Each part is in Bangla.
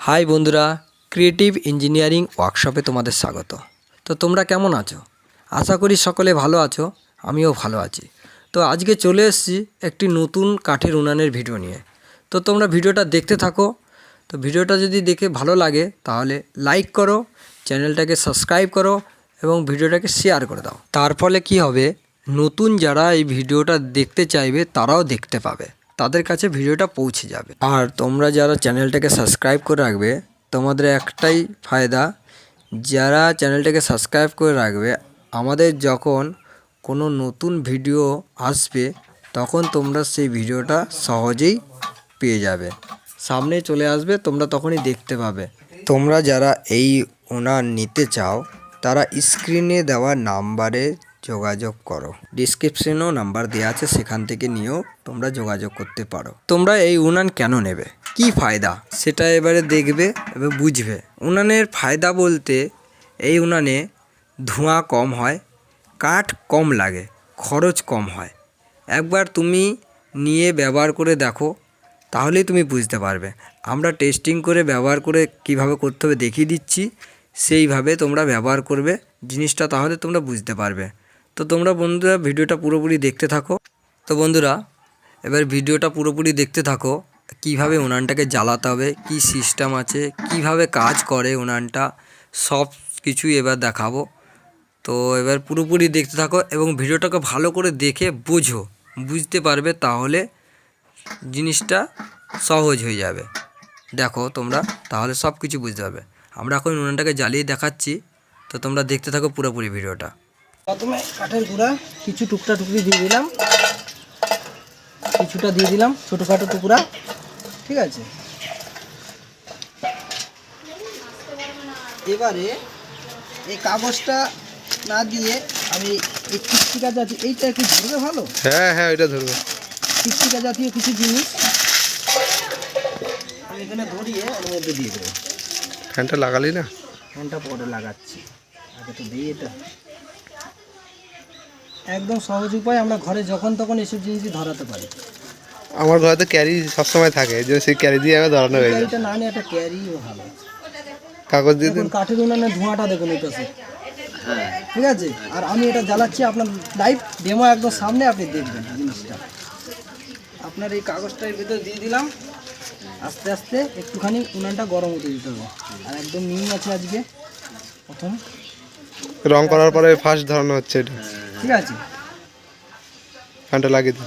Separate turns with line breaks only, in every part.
হাই বন্ধুরা, ক্রিয়েটিভ ইঞ্জিনিয়ারিং ওয়ার্কশপে তোমাদের স্বাগত। তো তোমরা কেমন আছো? আশা করি সকলে ভালো আছো, আমিও ভালো আছি। তো আজকে চলে এসেছি একটি নতুন কাঠের উনানের ভিডিও নিয়ে। তো তোমরা ভিডিওটা দেখতে থাকো। তো ভিডিওটা যদি দেখে ভালো লাগে, তাহলে লাইক করো, চ্যানেলটাকে সাবস্ক্রাইব করো এবং ভিডিওটাকে শেয়ার করে দাও। তার ফলে কি হবে? নতুন যারা এই ভিডিওটা দেখতে চাইবে, তারাও দেখতে পাবে। তাদের কাছে ভিডিওটা পৌঁছে যাবে। আর তোমরা যারা চ্যানেলটাকে সাবস্ক্রাইব করে রাখবে, তোমাদের একটাই ফায়দা, যারা চ্যানেলটাকে সাবস্ক্রাইব করে রাখবে, আমাদের যখন কোনো নতুন ভিডিও আসবে, তখন তোমরা সেই ভিডিওটা সহজেই পেয়ে যাবে। সামনে চলে আসবে, তোমরা তখনই দেখতে পাবে। তোমরা যারা এই ওনার নিতে চাও, তারা স্ক্রিনে দেওয়া নাম্বারে যোগাযোগ করো। ডিসক্রিপশনেও নাম্বার দেওয়া আছে, সেখান থেকে নিয়েও তোমরা যোগাযোগ করতে পারো। তোমরা এই উনান কেন নেবে? কি ফায়দা? সেটা এবারে দেখবে, এবার বুঝবে। উনানের ফায়দা বলতে এই উনানে ধোঁয়া কম হয়, কাঠ কম লাগে, খরচ কম হয়। একবার তুমি নিয়ে ব্যবহার করে দেখো, তাহলেই তুমি বুঝতে পারবে। আমরা টেস্টিং করে ব্যবহার করে কীভাবে করতে হবে দেখিয়ে দিচ্ছি, সেইভাবে তোমরা ব্যবহার করবে, জিনিসটা তাহলে তোমরা বুঝতে পারবে। তো তোমরা বন্ধুরা ভিডিওটা পুরোপুরি দেখতে থাকো। তো বন্ধুরা, এবার ভিডিওটা পুরোপুরি দেখতে থাকো, কীভাবে উনানটাকে জ্বালাতে হবে, কি সিস্টেম আছে, কীভাবে কাজ করে উনানটা, সব কিছুই এবার দেখাবো। তো এবার পুরোপুরি দেখতে থাকো এবং ভিডিওটাকে ভালো করে দেখে বোঝো, বুঝতে পারবে তাহলে জিনিসটা সহজ হয়ে যাবে। দেখো তোমরা, তাহলে সব কিছু বুঝতে পারবে। আমরা এখন উনানটাকে জ্বালিয়ে দেখাচ্ছি। তো তোমরা দেখতে থাকো পুরোপুরি ভিডিওটা।
প্রথমে কাঠের গুঁড়া কিছু টুকরা টুকরি দিয়ে দিলাম। কিছুটা দিয়ে দিলাম ছোটোখাটো টুকরা ঠিক আছে? এবারে এই কাগজটা না দিয়ে আমি এই টিকটিকা জাতীয় এইটা একটু ধরবে ভালো?
হ্যাঁ হ্যাঁ ওইটা ধরবে।
টিকটিকা জাতীয় কিছু জিনিস আমি এখানে ধরিয়ে ওর মধ্যে দিয়ে দেবো।
ফ্যানটা লাগালি না?
ফ্যানটা পরে লাগাচ্ছি। আগে তো দিই এটা। একদম সহজ উপায় আমরা ঘরে যখন তখন এসব জিনিসই ধরাতে পারি।
আমার ঘরে তো ক্যারি সবসময় থাকে যে সেই ক্যারি দিয়ে আমি ধরানো হয়ে যায়।
ক্যারিটা না নিয়ে একটা ক্যারিও ভালো।
কাগজ দিয়ে দিন।
কাঠের উনানে ধোঁয়াটা দেখুন পাশে। ঠিক আছে? আর আমি এটা জ্বালাচ্ছি আপনার লাইভ ডেমো একদম সামনে আপনি দেখবেন জিনিসটা। আপনার এই কাগজটা এর ভিতরে দিয়ে দিলাম। আস্তে আস্তে একটুখানি উনানটা গরম হতে দিতে হবে। আর একদম নিম আছে আজকে প্রথম।
রং করার পরে ফার্স্ট ধরানো হচ্ছে এটা।
ঠিক আছে।
ফ্যানটা লাগিয়ে দিন।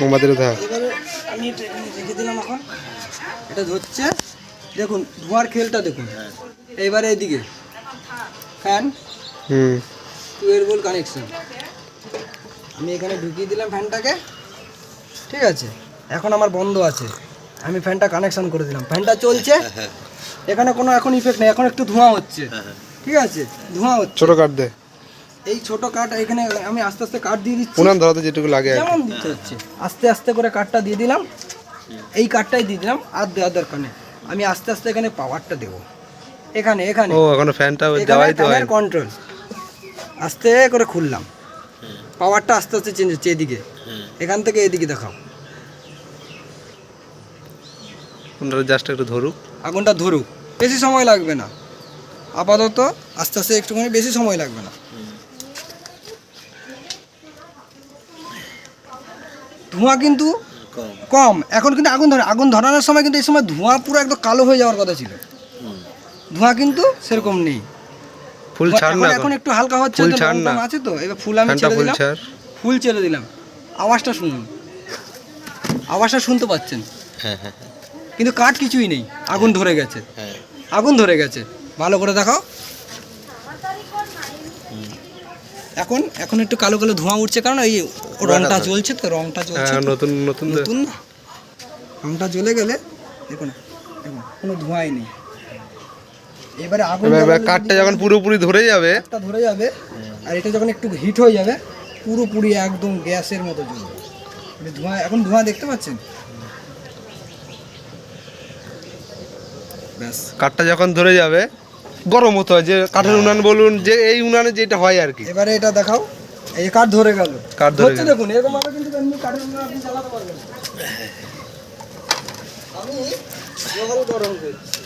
মোমবাতিটা ধর।
আমি রেখে দিলাম এখন। এটা ধরছে। দেখুন ধোঁয়ার খেলটা দেখুন। এইবারে এদিকে। ফ্যান।
হুম।
টুয়েলভ ভোল্ট কানেকশন আমি এখানে ঢুকিয়ে দিলাম ফ্যানটাকে। ঠিক আছে। এখন আমার বন্ধ আছে। আমি ফ্যানটা কানেকশন করে দিলাম। ফ্যানটা চলছে। এখানে কোনো এখন ইফেক্ট নেই। এখন একটু ধোঁয়া হচ্ছে। ঠিক আছে। ধোঁয়া হচ্ছে।
ছোট কাঠ দে।
এই ছোট কাঠ এখানে আমি আস্তে আস্তে কাঠ দিয়ে দিচ্ছি।
উনান ধরাতে যেটুকু লাগে।
যেমন দিতে হচ্ছে। আস্তে আস্তে করে কাঠটা দিয়ে দিলাম। এই কাঠটাই দিয়ে দিলাম আর দেওয়ার দরকার নেই। আমি আস্তে আস্তে এখানে পাওয়ারটা দেবো। এখানে এখানে।
ও এখনও ফ্যানটা দেওয়াই তো হয়।
কন্ট্রোল আস্তে করে খুললাম। পাওয়ারটা আস্তে আস্তে চেঞ্জ হচ্ছে এদিকে। এখান থেকে এদিকে দেখাও।
ওনারা জাস্ট একটু ধরুক।
আগুনটা ধরুক। বেশি সময় লাগবে না। আপাতত আস্তে আস্তে একটুখানি বেশি সময় লাগবে না। ধোঁয়া কিন্তু কম। এখন কিন্তু আগুন ধরে আগুন ধরানোর সময় কিন্তু এই সময় ধোঁয়া পুরো একদম কালো হয়ে যাওয়ার কথা ছিল। ধোঁয়া কিন্তু সেরকম নেই।
ফুল ছাড়
এখন
না
এখন একটু হালকা হচ্ছে
ফুল
তো,
ছাড় না।
আছে তো এবার ফুল আমি ছেড়ে দিলাম। ফুল ছেড়ে দিলাম। আওয়াজটা শুনুন। আওয়াজটা শুনতে পাচ্ছেন? কিন্তু কাঠ কিছুই নেই। আগুন ধরে গেছে। আগুন ধরে গেছে। ভালো করে দেখাও। এখন এখন একটু কালো কালো ধোঁয়া উঠছে কারণ এই রংটা জ্বলছে তো রংটা জ্বলছে
হ্যাঁ নতুন নতুন
নতুন না। রংটা জ্বলে গেলে দেখুন কোনো ধোঁয়াই নেই। এবারে আগুন
এবার- কাঠটা যখন পুরোপুরি ধরে যাবে।
কাঠটা ধরে যাবে আর এটা যখন একটু হিট হয়ে যাবে পুরোপুরি একদম গ্যাসের মতো জ্বলবে। মানে ধোঁয়া এখন ধোঁয়া দেখতে পাচ্ছেন? ব্যাস।
কাঠটা যখন ধরে যাবে গরম হতে হয় যে কাঠের উনান বলুন যে এই উনানে যেটা হয় আর কি।
এবারে এটা দেখাও এই কাঠ ধরে গেল।
কাঠ ধরে গেল।
দেখুন এরকম ভাবে কিন্তু এমনি কাঠের উনুন আপনি চালাতে পারবেন। আমি জল গরম করছি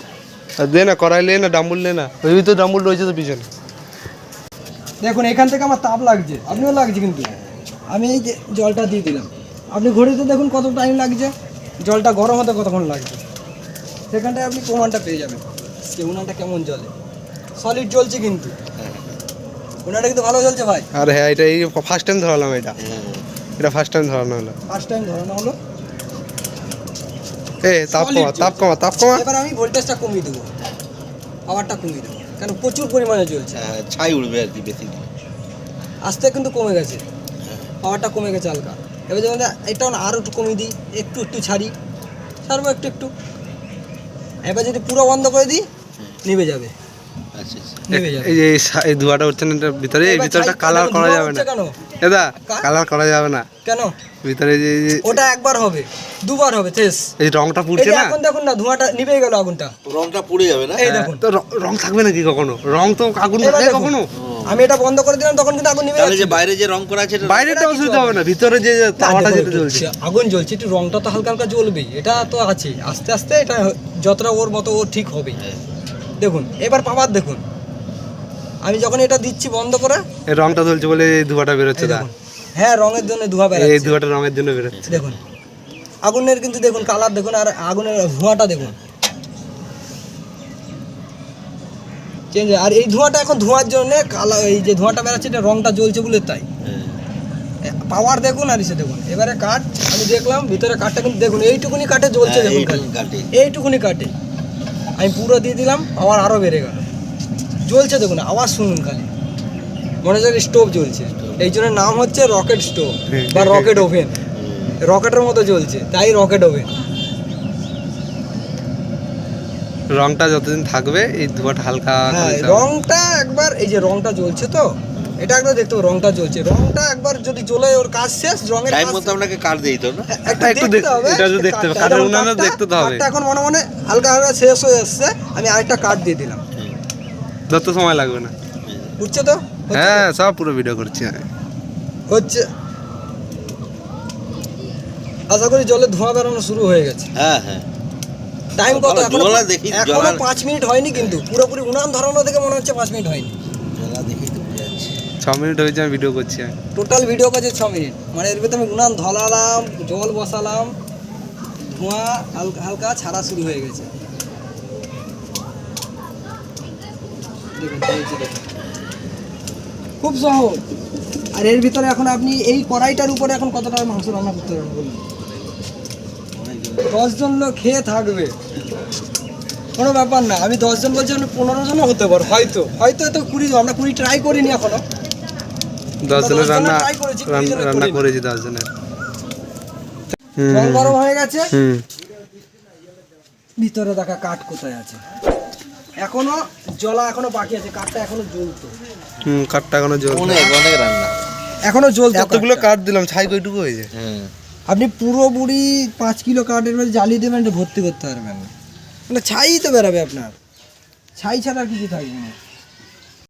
দে না কড়াই লে না ডাম্বুল লে না। ওই ভিতরে ডাম্বুল রয়েছে তো পিছনে।
দেখুন এখান থেকে আমার তাপ লাগছে আপনিও লাগছে কিন্তু। আমি এই যে জলটা দিয়ে দিলাম। আপনি ঘড়িতে দেখুন কত টাইম লাগছে জলটা গরম হতে কতক্ষণ লাগছে। সেখানটায় আপনি প্রমাণটা পেয়ে যাবেন যে উনানটা কেমন জলে। সলিড জ্বলছে কিন্তু। উনানটা কিন্তু ভালো জ্বলছে ভাই।
আর হ্যাঁ এটা এই ফার্স্ট টাইম ধরালাম এটা। এটা ফার্স্ট টাইম ধরানো হলো।
ফার্স্ট টাইম ধরানো হলো।
এ তাপ কমা তাপ কমা তাপ কমা।
এবার আমি ভোল্টেজটা কমিয়ে দেবো। পাওয়ারটা কমিয়ে দেবো। কারণ প্রচুর পরিমাণে জ্বলছে।
হ্যাঁ, ছাই উঠবে আর কি বেশি।
আস্তে কিন্তু কমে গেছে। পাওয়ারটা কমে গেছে হালকা। এবার যেমন এটা আরও একটু কমিয়ে দিই। একটু একটু ছাড়ি। ছাড়বো একটু একটু। এবার যদি পুরো বন্ধ করে দিই নিভে যাবে
আচ্ছা আচ্ছা
নিভে যাবে
এই যে এই উঠছে না এটার ভিতরে এই ভিতরটা কালার করা যাবে না।
কেন?
দাদা কালার করা যাবে না।
কেন?
ভিতরে যে
ওটা একবার হবে দুবার হবে শেষ।
এই রংটা পুড়ছে না?
এখন দেখুন না ধোঁয়াটা নিভে গেল আগুনটা।
রংটা পুড়ে যাবে না?
এই দেখুন।
তো র- রং থাকবে নাকি কখনো? রং তো আগুন থাকে কখনো?
আমি এটা বন্ধ করে দিলাম তখন কিন্তু আগুন নিভে
তাহলে যে বাইরে যে রং করা আছে এটা-
বাইরেটা অসুবিধা হবে না ভিতরে যে যে তাওয়াটা যেটা জ্বলছে।
আগুন জ্বলছে একটু রংটা তো হালকা হালকা জ্বলবেই এটা তো আছে আস্তে আস্তে এটা যতটা ওর মতো ও ঠিক হবে দেখুন এবার পাওয়ার দেখুন। আমি যখন এটা দিচ্ছি বন্ধ করে
এই রংটা জ্বলছে বলে এই ধোঁয়াটা বেরোচ্ছে
এই দেখুন। হ্যাঁ রঙের জন্য ধোঁয়া
এই
বেরোচ্ছে
ধোঁয়াটা রঙের জন্য বেরোচ্ছে।
দেখুন। আগুনের কিন্তু দেখুন কালার দেখুন আর আগুনের ধোঁয়াটা দেখুন। চেঞ্জ আর এই ধোঁয়াটা এখন ধোঁয়ার জন্য কালার এই যে ধোঁয়াটা বেরোচ্ছে এটা রংটা জ্বলছে বলে তাই।
হ্যাঁ।
পাওয়ার দেখুন আর এসে দেখুন। এবারে কাঠ আমি দেখলাম ভিতরে কাঠটা কিন্তু দেখুন এইটুকুনি কাঠে জ্বলছে
হ্যাঁ,
দেখুন।
এইটুকুনি কাঠে।
আমি পুরো দিয়ে দিলাম পাওয়ার আরও বেড়ে গেল। জ্বলছে দেখুন আওয়াজ শুনুন খালি। মনে হচ্ছে স্টোভ জ্বলছে। এই জন্য নাম হচ্ছে রকেট স্টোভ বা রকেট ওভেন রকেটের মতো জ্বলছে তাই রকেট ওভেন
রংটা যতদিন থাকবে এই ধোঁয়াটা হালকা
হ্যাঁ রংটা একবার এই যে রংটা জ্বলছে তো এটা একবার দেখতে হবে রংটা জ্বলছে। রংটা একবার যদি জ্বলে ওর কাজ শেষ রঙের
টাইম মতো আপনাকে কাট দিত
একটা
একটু
দেখতে হবে।
এটা একটু দেখতে হবে।
কাঠটা।
কাঠের
যেমন
উনানেও
কাঠটা-
দেখতে তো হবে।
এখন মনে মনে হালকা হালকা শেষ হয়ে আসছে। আমি আরেকটা কাঠ দিয়ে দিলাম।
যত সময় লাগবে না।
বুঝছ তো?
হ্যাঁ সব পুরো ভিডিও করছি আমি।
হচ্ছে। আশা করি জলে ধোঁয়া বেরোনো শুরু হয়ে গেছে।
হ্যাঁ হ্যাঁ।
টাইম কত?
ভালো,
এখনও
জোলা দেখি,
এখনও
জোলা-
পাঁচ মিনিট হয়নি কিন্তু। পুরোপুরি উনান ধরানো থেকে মনে হচ্ছে পাঁচ মিনিট হয়নি।
ছ মিনিট হয়েছে আমি ভিডিও করছি
টোটাল ভিডিও কাজে ছ মিনিট। মানে এর ভিতরে আমি উনান ধরালাম জল বসালাম ধোঁয়া হালকা হালকা ছাড়া শুরু হয়ে গেছে দেখুন, হয়েছে দেখুন। খুব সহজ। আর এর ভিতরে এখন আপনি এই কড়াইটার উপরে এখন কত টাকা মাংস রান্না করতে পারবেন বলুন? দশজন লোক খেয়ে থাকবে। কোনো ব্যাপার না আমি দশজন বলছি আপনি পনেরো জনও হতে পারো হয়তো। হয়তো তো কুড়ি আমরা কুড়ি ট্রাই করিনি এখনও।
দশ
দশ
জনের
জনের
রান্না রান্না করেছি দশ জনের
গরম হয়ে গেছে। ভিতরে দেখা কাঠ কোথায় আছে? এখনও জলা এখনও বাকি আছে কাঠটা এখনও জ্বলতো।
হুম কাঠটা এখনও জ্বলতো।
অনেক অনেক রান্না।
এখনও জ্বলতো
এতগুলো কাঠ দিলাম ছাই কইটুকু হয়েছে
হ্যাঁ
আপনি পুরো বুড়ি পাঁচ কিলো কাঠের মধ্যে জ্বালিয়ে দেবেন এটা ভর্তি করতে পারবেন। না মানে ছাই তো বেরাবে আপনার। ছাই ছাড়া আর কিছু থাকবে না।